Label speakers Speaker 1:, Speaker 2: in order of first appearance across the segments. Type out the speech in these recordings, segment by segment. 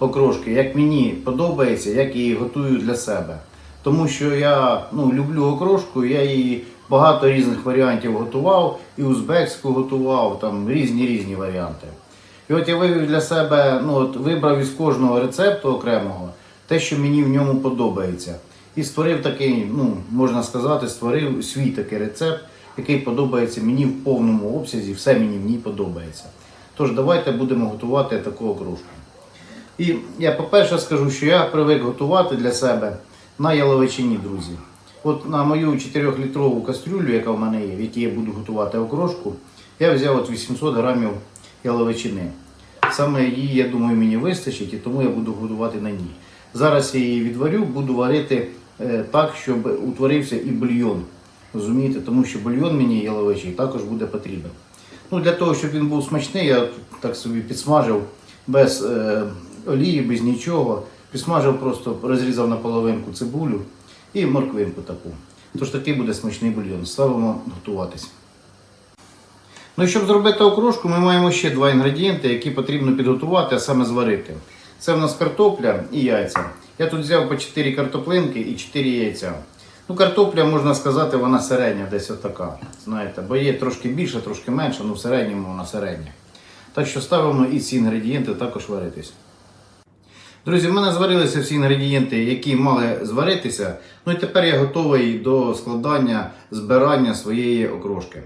Speaker 1: окрошки, як мені подобається, як її готую для себе. Тому що я ну, люблю окрошку, я її багато різних варіантів готував, і узбекську готував, там різні різні варіанти. І от я вивів для себе, ну от вибрав із кожного рецепту окремого те, що мені в ньому подобається. І створив такий, ну можна сказати, створив свій такий рецепт, який подобається мені в повному обсязі, все мені в ній подобається. Тож давайте будемо готувати таку окрошку. І я по-перше скажу, що я привик готувати для себе на яловичині, друзі. От на мою 4-літрову кастрюлю, яка в мене є, в якій я буду готувати окрошку, я взяв от 800 грамів яловичини. Саме її, я думаю, мені вистачить, і тому я буду готувати на ній. Зараз я її відварю, буду варити е, так, щоб утворився і бульйон. Розумієте, тому що бульйон мені яловичий також буде потрібен. Ну, Для того, щоб він був смачний, я так собі підсмажив без е, олії, без нічого. Підсмажив, просто розрізав на половинку цибулю і морквинку таку. Тож такий буде смачний бульйон. Ставимо готуватись. Ну і щоб зробити окрошку, ми маємо ще два інгредієнти, які потрібно підготувати, а саме зварити. Це в нас картопля і яйця. Я тут взяв по 4 картоплинки і 4 яйця. Ну, картопля, можна сказати, вона середня, десь отака. Знаєте, бо є трошки більше, трошки менше, ну в середньому вона середня. Так що ставимо і ці інгредієнти також варитись. Друзі, в мене зварилися всі інгредієнти, які мали зваритися. Ну і тепер я готовий до складання, збирання своєї окрошки.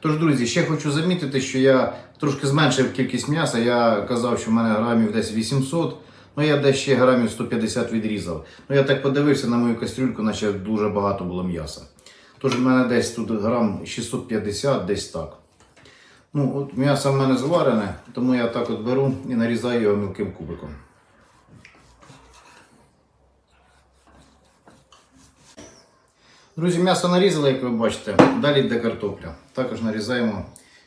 Speaker 1: Тож, друзі, ще хочу замітити, що я трошки зменшив кількість м'яса. Я казав, що в мене грамів десь 800, ну я десь ще грамів 150 відрізав. Ну я так подивився на мою кастрюльку, наче дуже багато було м'яса. Тож в мене десь тут грам 650, десь так. Ну, от М'ясо в мене зварене, тому я так от беру і нарізаю його мілким кубиком. Друзі, м'ясо нарізали, як ви бачите. Далі йде картопля. Також нарізаємо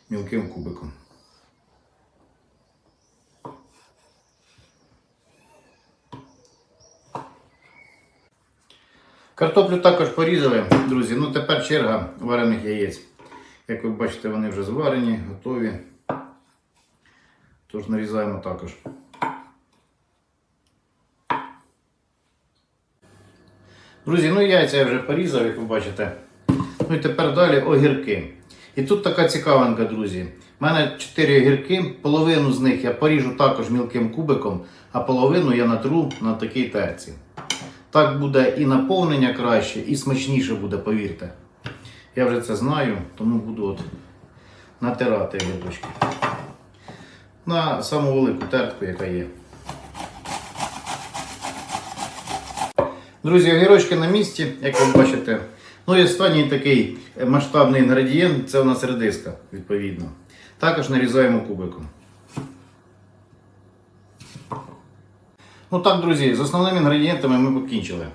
Speaker 1: мілким кубиком. Картоплю також порізали, друзі. Ну тепер черга варених яєць. Як ви бачите, вони вже зварені, готові. Тож нарізаємо також. Друзі, ну яйця я вже порізав, як ви бачите. Ну і тепер далі огірки. І тут така цікавинка, друзі. У мене 4 огірки, половину з них я поріжу також мілким кубиком, а половину я натру на такій терці. Так буде і наповнення краще, і смачніше буде, повірте. Я вже це знаю, тому буду от натирати огірочки. На саму велику тертку, яка є. Друзі, огірочки на місці, як ви бачите. Ну і останній такий масштабний інгредієнт це у нас редиска, відповідно. Також нарізаємо кубиком. Ну так, друзі, з основними інгредієнтами ми покінчили.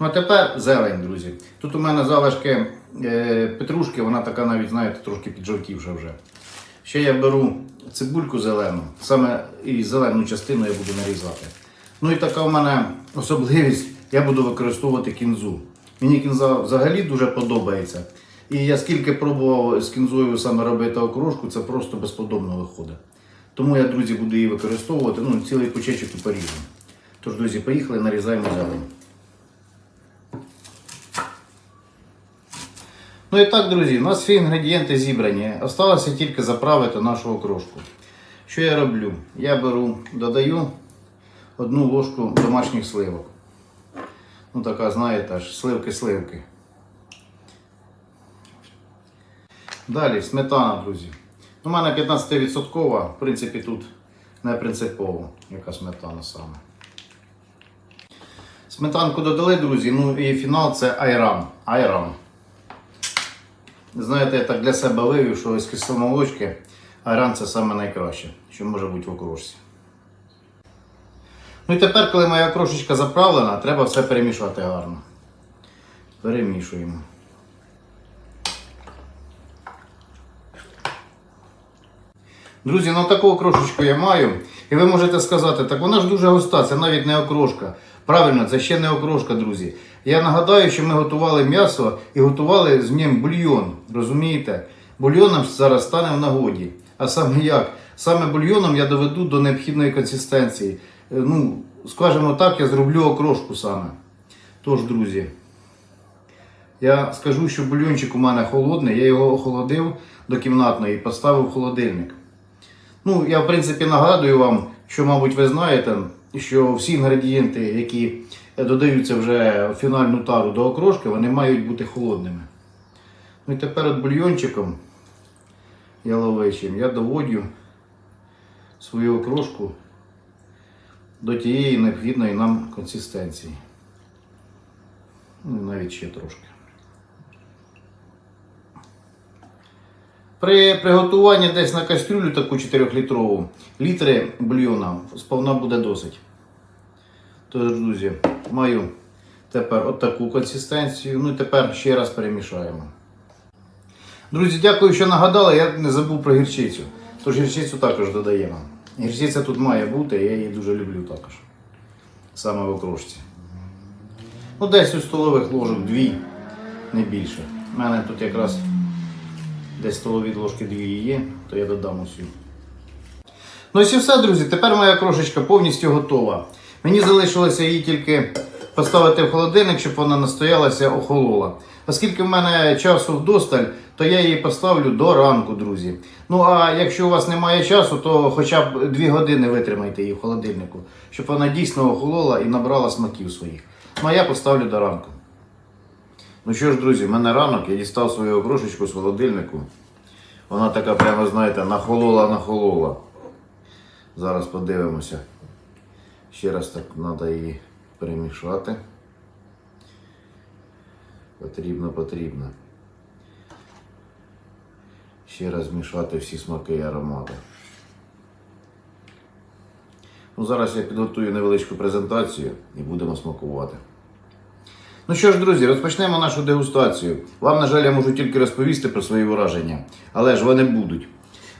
Speaker 1: Ну а тепер зелень, друзі. Тут у мене залишки е, петрушки, вона така навіть, знаєте, трошки піджовтівша вже. Ще я беру цибульку зелену, саме і зелену частину я буду нарізати. Ну і така у мене особливість, я буду використовувати кінзу. Мені кінза взагалі дуже подобається. І я скільки пробував з кінзою саме робити окрошку, це просто безподобно виходить. Тому я, друзі, буду її використовувати. Ну, цілий кучечок і поріжу. Тож, друзі, поїхали, нарізаємо зелень. Ну і так, друзі, у нас всі інгредієнти зібрані. Осталося тільки заправити нашу окрошку. Що я роблю? Я беру, додаю одну ложку домашніх сливок. Ну така, знаєте, аж сливки-сливки. Далі сметана, друзі. У мене 15%, в принципі, тут не принципово, яка сметана саме. Сметанку додали, друзі. Ну і фінал це айран. Айран. Знаєте, я так для себе вивів, що із кисломолочки айран це саме найкраще, що може бути в окрошці. Ну і тепер, коли моя крошечка заправлена, треба все перемішати гарно. Перемішуємо. Друзі, ну таку окрошечку я маю. І ви можете сказати, так вона ж дуже густа, це навіть не окрошка. Правильно, це ще не окрошка, друзі. Я нагадаю, що ми готували м'ясо і готували з ним бульйон. Розумієте? Бульйоном зараз стане в нагоді. А саме як? Саме бульйоном я доведу до необхідної консистенції. Е, Ну, скажімо так, я зроблю окрошку саме. Тож, друзі, я скажу, що бульйончик у мене холодний, я його охолодив до кімнатної і поставив в холодильник. Ну, я в принципі нагадую вам, що, мабуть, ви знаєте, що всі інгредієнти, які додаються вже в фінальну тару до окрошки, вони мають бути холодними. Ну і тепер от бульйончиком яловичим я доводю свою окрошку до тієї необхідної нам консистенції. Ну, навіть ще трошки. При приготуванні десь на кастрюлю таку 4-літрову літри бульйона сповна буде досить. Тож, друзі, маю тепер от таку консистенцію. Ну і тепер ще раз перемішаємо. Друзі, дякую, що нагадали. Я не забув про гірчицю. Тож гірчицю також додаємо. Гірчиця тут має бути, я її дуже люблю також. Саме в окрошці. Ну, десь у столових ложок дві, не більше. У мене тут якраз десь столові ложки дві є, то я додам усю. Ну ось і все, друзі. Тепер моя крошечка повністю готова. Мені залишилося її тільки поставити в холодильник, щоб вона настоялася, охолола. Оскільки в мене часу вдосталь, то я її поставлю до ранку, друзі. Ну а якщо у вас немає часу, то хоча б 2 години витримайте її в холодильнику, щоб вона дійсно охолола і набрала смаків своїх. Ну а я поставлю до ранку. Ну що ж, друзі, в мене ранок, я дістав свою окрошечку з холодильнику. Вона така, прямо, знаєте, нахолола, нахолола. Зараз подивимося. Ще раз так треба її перемішати. Потрібно, потрібно. Ще раз мішати всі смаки і аромати. Ну, зараз я підготую невеличку презентацію і будемо смакувати. Ну що ж, друзі, розпочнемо нашу дегустацію. Вам, на жаль, я можу тільки розповісти про свої враження, але ж вони будуть.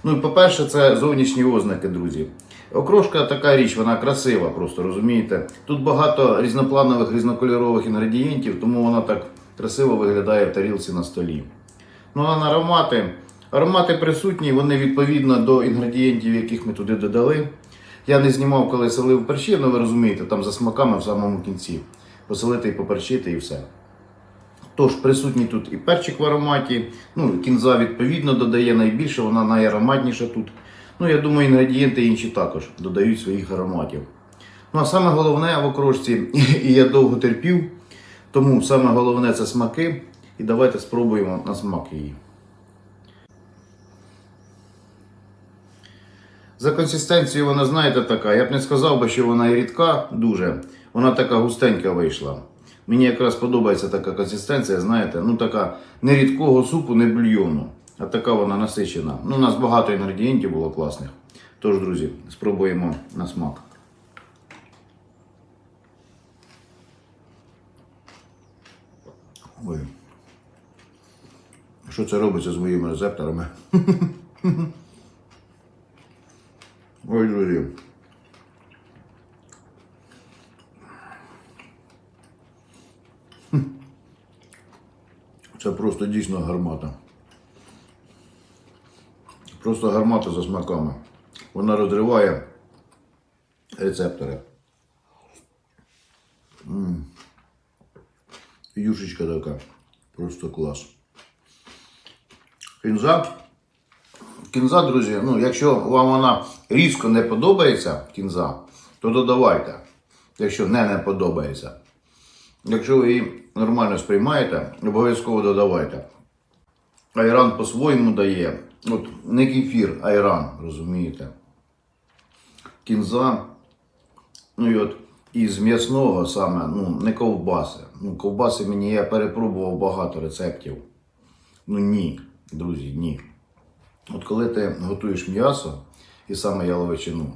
Speaker 1: Ну і по-перше, це зовнішні ознаки, друзі. Окрошка така річ, вона красива, просто розумієте. Тут багато різнопланових, різнокольорових інгредієнтів, тому вона так красиво виглядає в тарілці на столі. Ну а на аромати. Аромати присутні, вони відповідно до інгредієнтів, яких ми туди додали. Я не знімав, коли солив перші, але ви розумієте, там за смаками в самому кінці. Посолити і поперчити і все. Тож присутній тут і перчик в ароматі, ну, кінза відповідно додає найбільше, вона найароматніша тут. Ну, я думаю, інгредієнти інші також додають своїх ароматів. Ну, а саме головне в окрошці, і я довго терпів, тому саме головне це смаки. І давайте спробуємо на смак її. За консистенцією вона, знаєте, така. Я б не сказав би, що вона і рідка дуже. Вона така густенька вийшла. Мені якраз подобається така консистенція, знаєте, ну така не рідкого супу, не бульйону. А така вона насичена. Ну, у нас багато інгредієнтів було класних. Тож, друзі, спробуємо на смак. Ой. Що це робиться з моїми рецепторами? Ой, друзі. Це просто дійсно гармата. Просто гармата за смаками. Вона розриває рецептори. М. Юшечка така. Просто клас. Кінза. Кінза, друзі, ну, якщо вам вона різко не подобається, кінза, то додавайте. Якщо не не подобається. Якщо ви її нормально сприймаєте, обов'язково додавайте. Айран по-своєму дає. От не кефір, айран, розумієте. Кінза. Ну і от із м'ясного саме, ну, не ковбаси. Ну, ковбаси мені я перепробував багато рецептів. Ну ні, друзі, ні. От коли ти готуєш м'ясо і саме яловичину,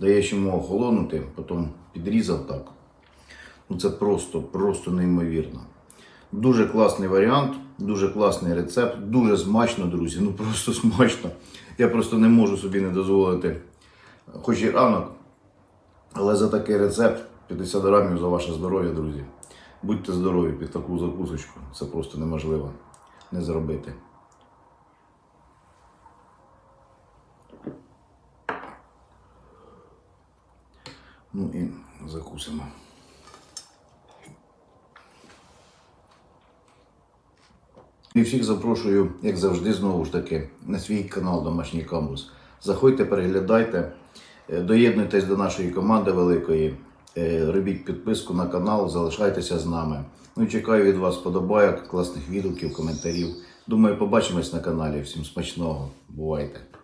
Speaker 1: даєш йому охолонути, потім підрізав так. Ну це просто, просто неймовірно. Дуже класний варіант, дуже класний рецепт, дуже смачно, друзі. Ну просто смачно. Я просто не можу собі не дозволити, хоч і ранок, але за такий рецепт 50 грамів за ваше здоров'я, друзі. Будьте здорові під таку закусочку. Це просто неможливо не зробити. Ну і закусимо. І всіх запрошую, як завжди, знову ж таки, на свій канал Домашній Камбус. Заходьте, переглядайте, е, доєднуйтесь до нашої команди великої, е, робіть підписку на канал, залишайтеся з нами. Ну і чекаю від вас подобайок, класних відгуків, коментарів. Думаю, побачимось на каналі. Всім смачного. Бувайте!